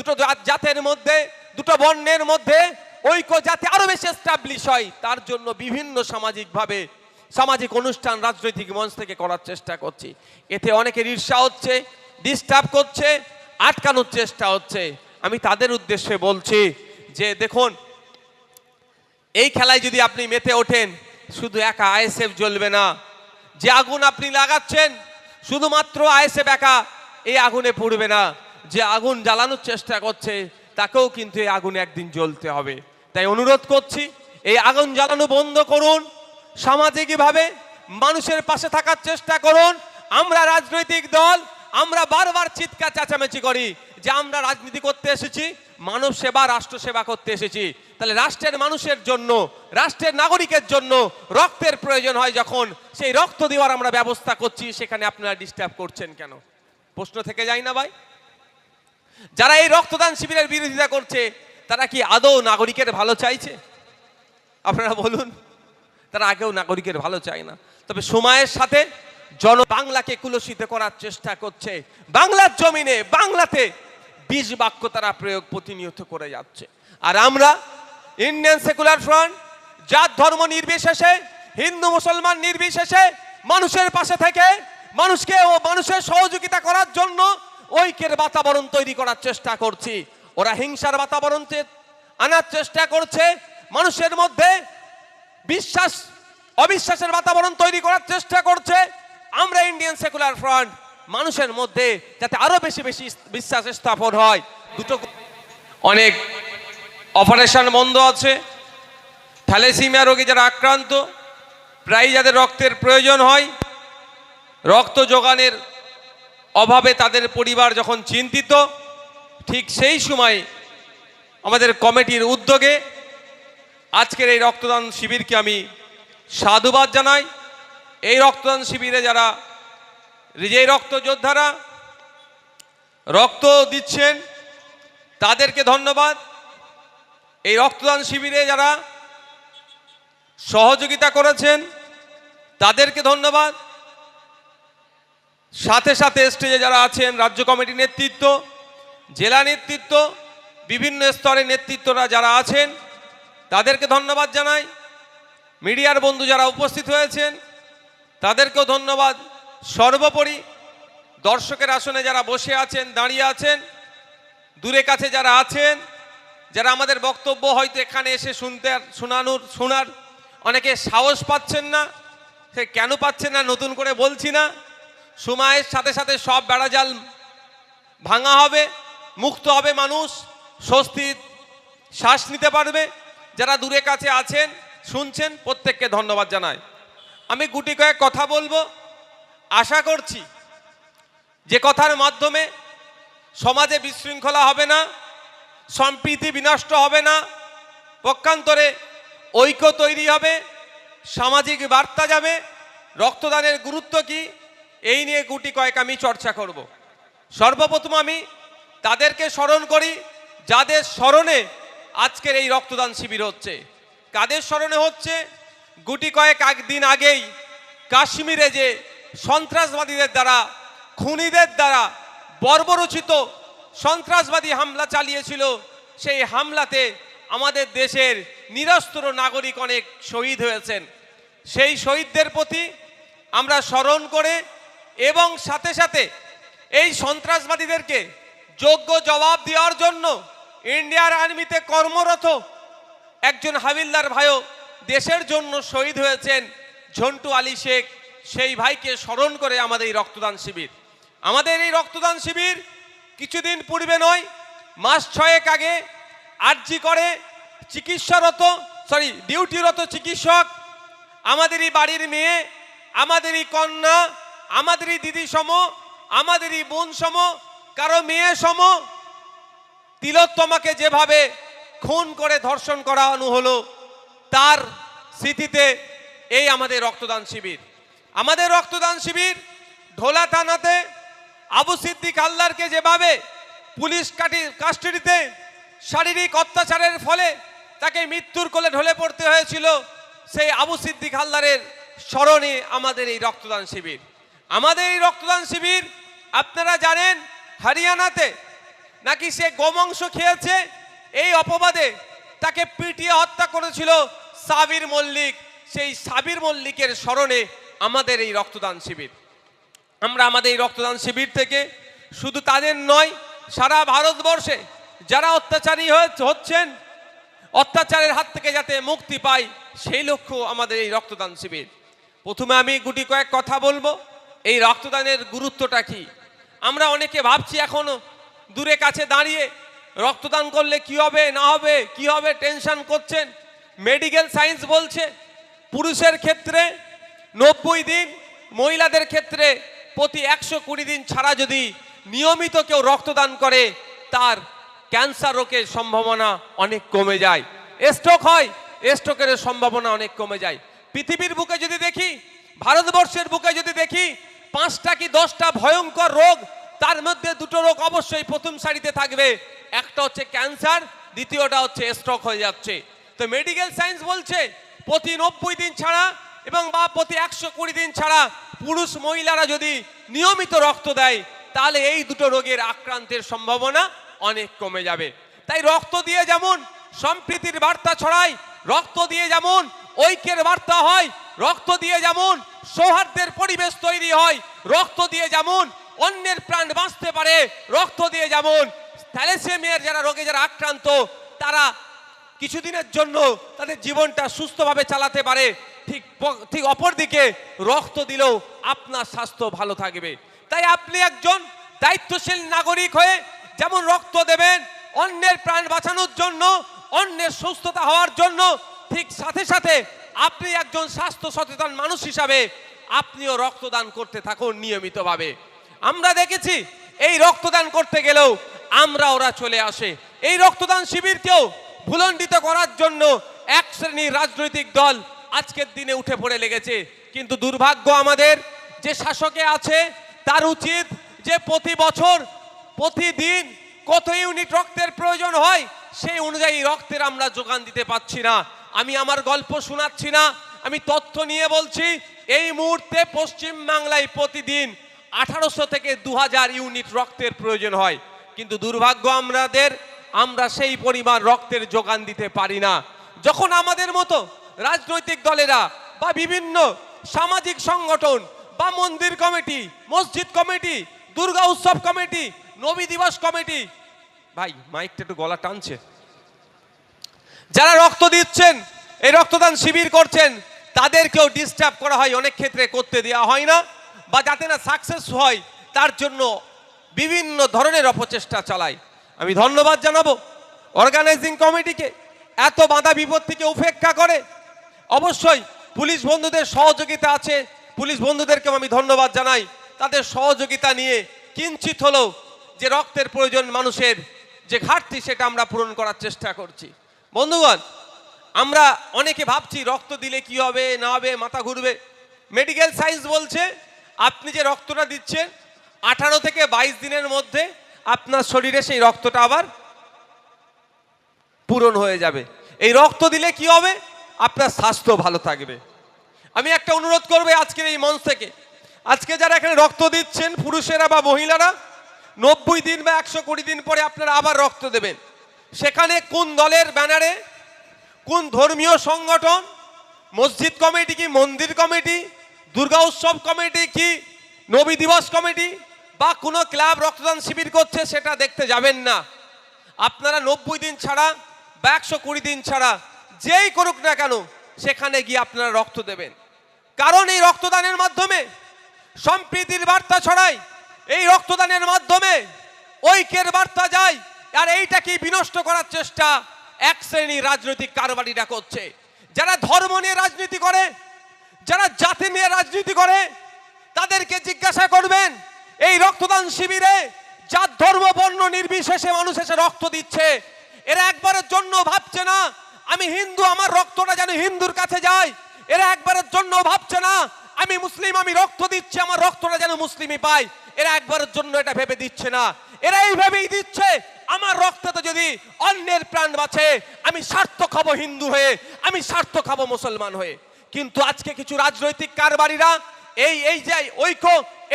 দুটো জাতের মধ্যে, দুটো বর্ণের মধ্যে ঐক্য যাতে আরও বেশি এস্টাবলিশ হয়, তার জন্য বিভিন্ন সামাজিকভাবে সামাজিক অনুষ্ঠান, রাজনৈতিক মঞ্চ থেকে করার চেষ্টা করছি। এতে অনেকের ঈর্ষা হচ্ছে ডিস্টার্ব করছে, আটকানোর চেষ্টা হচ্ছে। আমি তাদের উদ্দেশ্যে বলছি যে, দেখুন, এই খেলায় যদি আপনি মেতে ওঠেন, শুধু একা আইএসএফ জ্বলবে না। যে আগুন আপনি লাগাচ্ছেন, শুধুমাত্র আইএসএফ একা এই আগুনে পড়বে না। যে আগুন জ্বালানোর চেষ্টা করছে, তাকেও কিন্তু এই আগুনে একদিন জ্বলতে হবে। তাই অনুরোধ করছি, এই আগুন জ্বালানো বন্ধ করুন, সামাজিকভাবে মানুষের পাশে থাকার চেষ্টা করুন, আমরা রাজনৈতিক দল, আমরা বারবার চিৎকার চেঁচামেচি করি যে আমরা রাজনীতি করতে এসেছি, মানব সেবা, রাষ্ট্র সেবা করতে এসেছি। তাহলে রাষ্ট্রের মানুষের জন্য, রাষ্ট্রের নাগরিকের জন্য রক্তের প্রয়োজন হয় যখন সেই রক্ত দেওয়ার আমরা ব্যবস্থা করছি, সেখানে আপনারা ডিস্টার্ব করছেন কেন? প্রশ্ন থেকে যায় না ভাই? যারা এই রক্তদান শিবিরের বিরোধিতা করছে, তারা কি আদৌ নাগরিকের ভালো চাইছে? আপনারা বলুন, তারা আগেও নাগরিকের ভালো চায় না। তবে সময়ের সাথে জন বাংলাকে কুলসিত করার চেষ্টা করছে। বাংলার জমিনে, বাংলাতে বিষ বাক্য তারা প্রয়োগ প্রতিনিয়ত করে যাচ্ছে। আর আমরা ইন্ডিয়ান সেকুলার ফ্রন্ট জাত, ধর্ম নির্বিশেষে, হিন্দু, মুসলমান নির্বিশেষে, মানুষের পাশে থেকে, মানুষকে ও মানুষের সহযোগিতা করার জন্য ঐক্যের বাতাবরণ তৈরি করার চেষ্টা করছি। ওরা হিংসার বাতাবরণ আনার চেষ্টা করছে। মানুষের মধ্যে বিশ্বাস, অবিশ্বাসের বাতাবরণ তৈরি করার চেষ্টা করছে। আমরা ইন্ডিয়ান সেকুলার ফ্রন্ট মানুষের মধ্যে যাতে আরও বেশি বেশি বিশ্বাস স্থাপন হয়। দুটো অনেক অপারেশন বন্ধ আছে। থ্যালেসিমিয়া রোগী যারা আক্রান্ত প্রায় যাদের রক্তের প্রয়োজন হয়, রক্ত যোগানের অভাবে তাদের পরিবার যখন চিন্তিত, ঠিক সেই সময় আমাদের কমিটির উদ্যোগে আজকের এই রক্তদান শিবিরকে আমি সাধুবাদ জানাই। এই রক্তদান শিবিরে যারা যেই রক্ত যোদ্ধারা রক্ত দিচ্ছেন, তাদেরকে ধন্যবাদ। এই রক্তদান শিবিরে যারা সহযোগিতা করেছেন, তাদেরকে ধন্যবাদ। সাথে সাথে স্টেজে যারা আছেন, রাজ্য কমিটি নেতৃত্ব, জেলা নেতৃত্ব, বিভিন্ন স্তরের নেতৃত্বরা যারা আছেন, তাদেরকে ধন্যবাদ জানাই। মিডিয়ার বন্ধু যারা উপস্থিত হয়েছেন, তাদেরকেও ধন্যবাদ। সর্বোপরি দর্শকের আসনে যারা বসে আছেন, দাঁড়িয়ে আছেন, দূরে কাছে যারা আছেন, যারা আমাদের বক্তব্য হয়তো এখানে এসে শুনতে শোনানোর, শোনার অনেকে সাহস পাচ্ছেন না, সে কেন পাচ্ছেন না নতুন করে বলছি না। সময়ের সাথে সাথে সব বেড়াজাল ভাঙা হবে, মুক্ত হবে মানুষ, স্বস্তির শ্বাস নিতে পারবে। যারা দূরে কাছে আছেন, শুনছেন, প্রত্যেককে ধন্যবাদ জানাই। আমি গুটি কয়েক কথা বলব। আশা করছি যে কথার মাধ্যমে সমাজে বিশৃঙ্খলা হবে না, সম্প্রীতি বিনষ্ট হবে না, পক্ষান্তরে ঐক্য তৈরি হবে, সামাজিক বার্তা যাবে, রক্তদানের গুরুত্ব কি এই নিয়ে গুটি কয়েক আমি চর্চা করব। সর্বপ্রথম আমি তাদেরকে স্মরণ করি, যাদের স্মরণে আজকের এই রক্তদান শিবির হচ্ছে। কাদের স্মরণে হচ্ছে? গুটি কয়েক একদিন আগেই কাশ্মীরে যে সন্ত্রাসবাদীদের দ্বারা, খুনিদের দ্বারা বর্বরচিত সন্ত্রাসবাদী হামলা চালিয়েছিল, সেই হামলাতে আমাদের দেশের নিরস্ত্র নাগরিক অনেক শহীদ হয়েছেন। সেই শহীদদের প্রতি আমরা স্মরণ করে এবং সাথে সাথে এই সন্ত্রাসবাদীদেরকে যোগ্য জবাব দেওয়ার জন্য ইন্ডিয়ার আর্মিতে কর্মরত একজন হাবিলদার ভাইও দেশের জন্য শহীদ হয়েছেন ঝন্টু আলী শেখ। সেই ভাইকে স্মরণ করে আমাদের এই রক্তদান শিবির। আমাদের এই রক্তদান শিবির কিছুদিন পূর্বে নয়, মাস ছয়েক আগে আর্জি করে চিকিৎসারত সরি ডিউটিরত চিকিৎসক, আমাদেরই বাড়ির মেয়ে, আমাদেরই কন্যা আমাদেরই দিদি সম আমাদেরই বোন সম, কারও মেয়ে সম তিলোত্তমাকে যেভাবে খুন করে ধর্ষণ করানো হলো, তার স্মৃতিতে এই আমাদের রক্তদান শিবির। আমাদের রক্তদান শিবির ঢোলা থানাতে আবু সিদ্দিক আল্লাহরকে যেভাবে পুলিশ কাটি, কাস্টাডিতে শারীরিক অত্যাচারের ফলে তাকে মৃত্যুর কোলে ঢলে পড়তে হয়েছিল, সেই আবু সিদ্দিক হালদারের স্মরণে আমাদের এই রক্তদান শিবির। আমাদের এই রক্তদান শিবির, আপনারা জানেন হরিয়ানাতে নাকি সে গোমাংস খেয়েছে? এই অপবাদে তাকে পিটিয়ে হত্যা করেছিল সাবির মল্লিক। সেই সাবির মল্লিকের স্মরণে আমাদের এই রক্তদান শিবির। আমরা আমাদের এই রক্তদান শিবির থেকে শুধু তাদের নয়, সারা ভারতবর্ষে যারা অত্যাচারী হচ্ছেন, অত্যাচারের হাত থেকে যাতে মুক্তি পাই সেই লক্ষ্য আমাদের এই রক্তদান শিবির। প্রথমে আমি গুটি কয়েক কথা বলব। এই রক্তদানের গুরুত্বটা কি? আমরা অনেকে ভাবছি এখনও দূরে কাছে দাঁড়িয়ে রক্তদান করলে কি হবে, না হবে, কি হবে, টেনশন করছেন। মেডিকেল সায়েন্স বলছে, পুরুষের ক্ষেত্রে নব্বই দিন, মহিলাদের ক্ষেত্রে প্রতি একশো কুড়ি দিন ছাড়া যদি নিয়মিত কেউ রক্তদান করে, তার ক্যান্সার রোগের সম্ভাবনা অনেক কমে যায়। স্ট্রোক হয় স্ট্রোকের সম্ভাবনা অনেক কমে যায়। পৃথিবীর বুকে যদি দেখি ভারতবর্ষের বুকে যদি দেখি, পাঁচটা কি দশটা ভয়ঙ্কর রোগ, তার মধ্যে দুটো রোগ অবশ্যই প্রথম সারিতে থাকবে। একটা হচ্ছে ক্যান্সার, দ্বিতীয়টা হচ্ছে স্ট্রোক হয়ে যাচ্ছে। তো মেডিকেল সায়েন্স বলছে, প্রতি নব্বই দিন ছাড়া এবং বা প্রতি একশো কুড়ি দিন ছাড়া পুরুষ মহিলারা যদি নিয়মিত রক্ত দেয়, তাহলে এই দুটো রোগের আক্রান্তের সম্ভাবনা অনেক কমে যাবে। তাই রক্ত দিয়ে যেমন সম্প্রীতির বার্তা ছড়ায়, রক্ত দিয়ে যেমন ঐক্যের বার্তা হয় রক্ত দিয়ে যেমন সৌহার্দ্যের পরিবেশ তৈরি হয়, রক্ত দিয়ে যেমন অন্যের প্রাণ বাঁচতে পারে, রক্ত দিয়ে যেমন থ্যালেসেমিয়ার যারা রোগে যারা আক্রান্ত, তারা কিছুদিনের জন্য তাদের জীবনটা সুস্থভাবে চালাতে পারে। ঠিক ঠিক অপর দিকে রক্ত দিলেও আপনার স্বাস্থ্য ভালো থাকবে। তাই আপনি একজন দায়িত্বশীল নাগরিক হয়ে যেমন রক্ত দেবেন, অন্যের প্রাণ বাঁচানোর জন্য, অন্যের সুস্থতা হওয়ার জন্য, ঠিক সাথে সাথে আপনি একজন স্বাস্থ্য সচেতন মানুষ হিসাবে আপনিও রক্তদান করতে থাকুন নিয়মিতভাবে। আমরা দেখেছি, এই রক্তদান করতে গেলেও আমরা ওরা চলে আসে। এই রক্তদান শিবিরকেও ভুলণ্ডিত করার জন্য এক শ্রেণির রাজনৈতিক দল আজকের দিনে উঠে পড়ে লেগেছে। কিন্তু দুর্ভাগ্য আমাদের, যে শাসকে আছে, তার উচিত যে প্রতি বছর, প্রতিদিন কত ইউনিট রক্তের প্রয়োজন হয়, সেই অনুযায়ী রক্তের আমরা যোগান দিতে পারছি না। আমি আমার গল্প শোনাচ্ছি না, আমি তথ্য নিয়ে বলছি, এই মুহূর্তে পশ্চিম বাংলায় প্রতিদিন আঠারোশো থেকে দু হাজার ইউনিট রক্তের প্রয়োজন হয়। কিন্তু দুর্ভাগ্য আমাদের, আমরা সেই পরিমাণ রক্তের যোগান দিতে পারি না। যখন আমাদের মতো রাজনৈতিক দলেরা বা বিভিন্ন সামাজিক সংগঠন বা মন্দির কমিটি, মসজিদ কমিটি, দুর্গা উৎসব কমিটি, নবী দিবস কমিটি, ভাই, মাইকটা একটু গলা টানছে। যারা রক্ত দিচ্ছেন, এই রক্তদান শিবির করছেন, তাদেরকেও ডিস্টার্ব করা হয়, অনেক ক্ষেত্রে করতে দেওয়া হয় না। বা যাতে না সাকসেস হয়, তার জন্য বিভিন্ন ধরনের অপচেষ্টা চালায়। আমি ধন্যবাদ জানাব অর্গানাইজিং কমিটিকে এত বাধা বিপত্তিকে উপেক্ষা করে। অবশ্যই পুলিশ বন্ধুদের সহযোগিতা আছে, পুলিশ বন্ধুদেরকেও আমি ধন্যবাদ জানাই। তাদের সহযোগিতা নিয়ে কিঞ্চিত হলেও যে রক্তের প্রয়োজন মানুষের, যে ঘাটতি সেটা আমরা পূরণ করার চেষ্টা করছি। বন্ধুগণ, আমরা অনেকে ভাবছি রক্ত দিলে কি হবে, না হবে, মাথা ঘুরবে। মেডিকেল সায়েন্স বলছে, আপনি যে রক্তটা দিচ্ছেন, আঠারো থেকে বাইশ দিনের মধ্যে আপনার শরীরে সেই রক্তটা আবার পূরণ হয়ে যাবে। এই রক্ত দিলে কি হবে? আপনার স্বাস্থ্য ভালো থাকবে। আমি একটা অনুরোধ করব আজকের এই মঞ্চ থেকে। আজকে যারা এখানে রক্ত দিচ্ছেন, পুরুষেরা বা মহিলারা, নব্বই দিন বা একশো কুড়ি দিন পরে আপনারা আবার রক্ত দেবেন। সেখানে কোন দলের ব্যানারে, কোন ধর্মীয় সংগঠন, মসজিদ কমিটি কি, মন্দির কমিটি, দুর্গা উৎসব কমিটি কি, নবী দিবস কমিটি, বা কোনো ক্লাব রক্তদান শিবির করছে সেটা দেখতে যাবেন না। আপনারা নব্বই দিন ছাড়া বা একশো কুড়ি দিন ছাড়া যেই করুক না কেন, সেখানে গিয়ে আপনারা রক্ত দেবেন। কারণ এই রক্তদানের মাধ্যমে, সম্প্রীতির বার্তা ছড়ায়, এই রক্তদানের মাধ্যমে ঐক্যের বার্তা যায় আর এইটাকে বিনষ্ট করার চেষ্টা এক শ্রেণির রাজনৈতিক কারবারিরা করছে। যারা ধর্ম নিয়ে রাজনীতি করে, যারা জাতি নিয়ে রাজনীতি করে, তাদেরকে জিজ্ঞাসা করবেন, এই রক্তদান শিবিরে যার ধর্ম, বর্ণ নির্বিশেষে মানুষ এসে রক্ত দিচ্ছে। এরা একবারের জন্য ভাবছে না, আমি হিন্দু, আমার রক্তটা যেন হিন্দুর কাছে যায়। এরা একবারের জন্য ভাবছে না, আমি মুসলিম, আমি রক্ত দিচ্ছি, আমার রক্তটা যেন মুসলিমই পাই এরা একবারের জন্য এটা ভেবে দিচ্ছে না। এরা এইভাবেই দিচ্ছে আমার রক্ততে যদি অন্যের প্রাণ বাঁচে, আমি স্বার্থ খাব হিন্দু হয়ে, আমি স্বার্থ খাব মুসলমান হয়ে। কিন্তু আজকে কিছু রাজনৈতিক কারবারিরা এই এই যে ঐক্য,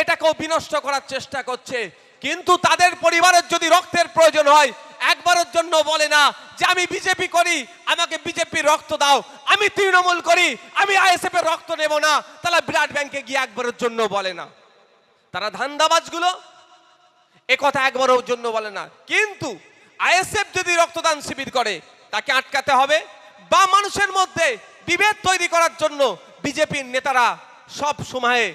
এটাকেও বিনষ্ট করার চেষ্টা করছে। কিন্তু তাদের পরিবারের যদি রক্তের প্রয়োজন হয়, একবারের জন্য বলে না যে আমি বিজেপি করি, আমাকে বিজেপির রক্ত দাও, আমি তৃণমূল করি, আমি আইএসএফ এর রক্ত নেব না, তাহলে বিরাট ব্যাংকে গিয়ে একবারের জন্য বলে না। তারা ধান্দাবাজগুলো এ কথা একবারের জন্য বলে না। কিন্তু আইএসএফ যদি রক্তদান শিবির করে, তাকে আটকাতে হবে বা মানুষের মধ্যে বিভেদ তৈরি করার জন্য বিজেপির নেতারা সব সময়ে